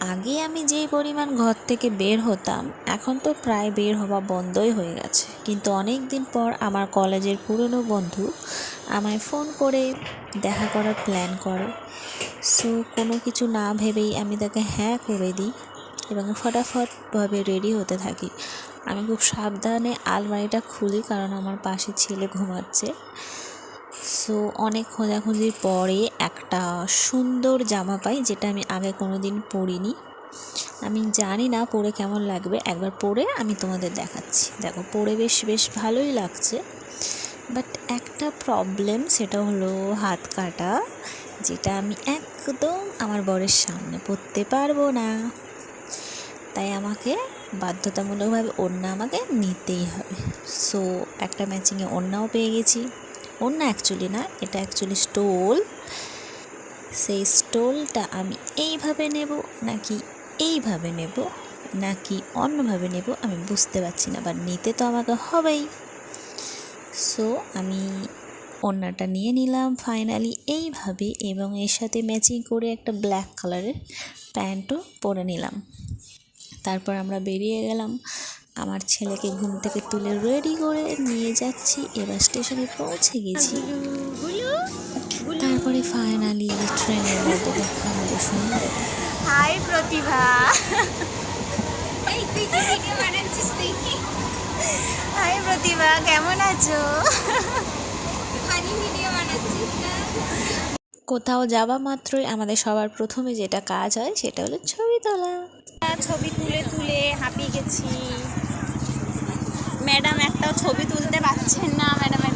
আগে আমি যেই পরিমাণ ঘর থেকে বের হতাম, এখন তো প্রায় বের হওয়া বন্ধই হয়ে গেছে। কিন্তু অনেক দিন পর আমার কলেজের পুরনো বন্ধু আমায় ফোন করে দেখা করার প্ল্যান করে। সো, কোনো কিছু না ভেবেই আমি তাকে হ্যাঁ করে দিই এবং ফটাফটভাবে রেডি হতে থাকি। আমি খুব সাবধানে আলমারিটা খুলি কারণ আমার পাশে ছেলে ঘুমাচ্ছে। সো অনেক খোঁজাখুঁজির পরে একটা সুন্দর জামা পাই, যেটা আমি আগে কোনো দিন পরিনি। আমি জানি না পরে কেমন লাগবে, একবার পরে আমি তোমাদের দেখাচ্ছি। দেখো, পরে বেশ বেশ ভালোই লাগছে। বাট একটা প্রবলেম সেটা হলো হাত কাটা, যেটা আমি একদম আমার বরের সামনে পরতে পারব না। তাই আমাকে বাধ্যতামূলকভাবে ওড়না আমাকে নিতেই হবে। সো একটা ম্যাচিংয়ে ওড়নাও পেয়ে গেছি। ওড়না অ্যাকচুয়ালি না, এটা অ্যাকচুয়ালি স্টোল সেই স্টোলটা আমি এইভাবে নেব নাকি এইভাবে নেব নাকি অন্যভাবে নেব আমি বুঝতে পারছি না বাট নিতে তো আমাকে হবেই। সো আমি ওড়নাটা নিয়ে নিলাম ফাইনালি এইভাবে এবং এর সাথে ম্যাচিং করে একটা ব্ল্যাক কালারের প্যান্টও পরে নিলাম। তারপর আমরা বেরিয়ে গেলাম আমার ছেলেকে ঘুম থেকে তুলে রেডি করে নিয়ে যাচ্ছি। এবার স্টেশনে পৌঁছে গেছি। তারপরে ফাইনালি ট্রেনের মধ্যে দেখা হলো সুন্দর হাই প্রতিভা হাই প্রতিভা কেমন আছো? কোথাও যাওয়া মাত্রই আমাদের সবার প্রথমে যেটা কাজ হয় সেটা হলো ছবি তোলা। ছবি তুলে তুলে হাঁপিয়ে গেছি ম্যাডাম একটাও ছবি না ম্যাডামের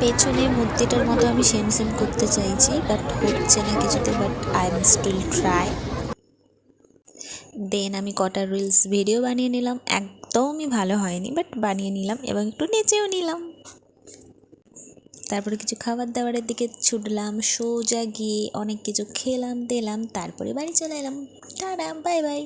পেছনে মূর্তিটার মতো আমি সেম সেম করতে চাইছি বাট হচ্ছে না কিছুতে but I am still try then আমি কটা রিলস ভিডিও বানিয়ে নিলাম, একদমই ভালো হয়নি বাট বানিয়ে নিলাম এবং একটু নেচেও নিলাম। তারপরে কিছু খাবার দাবারের দিকে ছুটলাম, সোজা গিয়ে অনেক কিছু খেলাম, দিলাম, তারপরে বাড়ি চলে এলাম। Tata bye bye